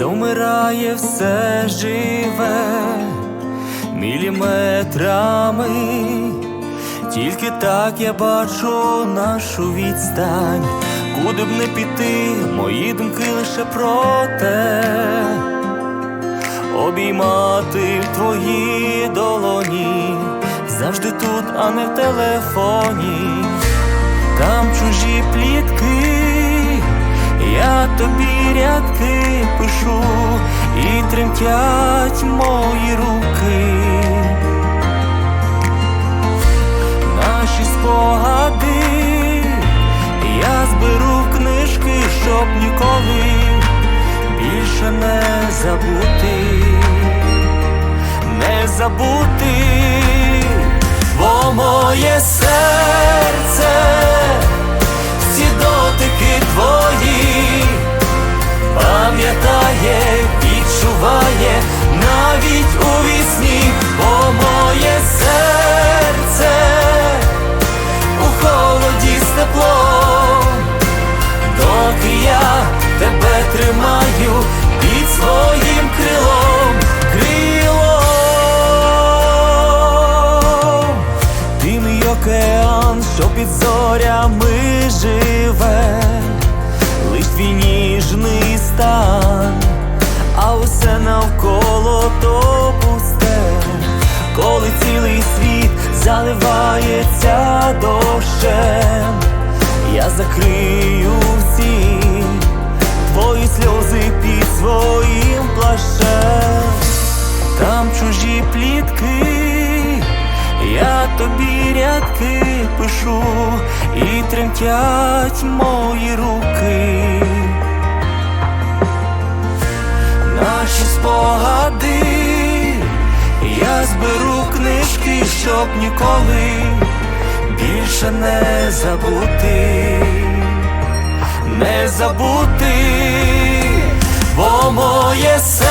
завмирає все живе. Міліметрами, тільки так я бачу нашу відстань, куди б не піти, мої думки лише про те, обіймати в твої долоні, завжди тут, а не в телефоні, там чужі плітки. Тобі рядки пишу і тремтять мої руки. Наші спогади я зберу в книжки, щоб ніколи більше не забути, не забути, під зорями живе, лиш твій ніжний стан, а усе навколо то пусте, коли цілий світ заливається дощем, я закрию всі твої сльози під своїм плащем, там чужі плітки. Тобі рядки пишу і тремтять мої руки. Наші спогади я зберу книжки, щоб ніколи більше не забути, не забути, бо моє серце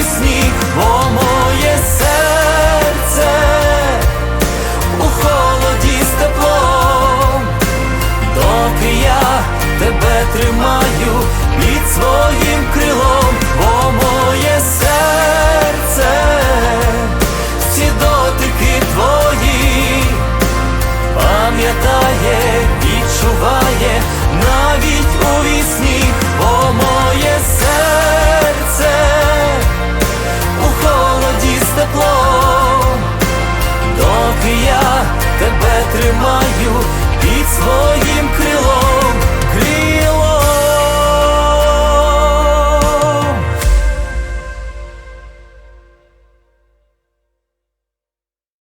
навіть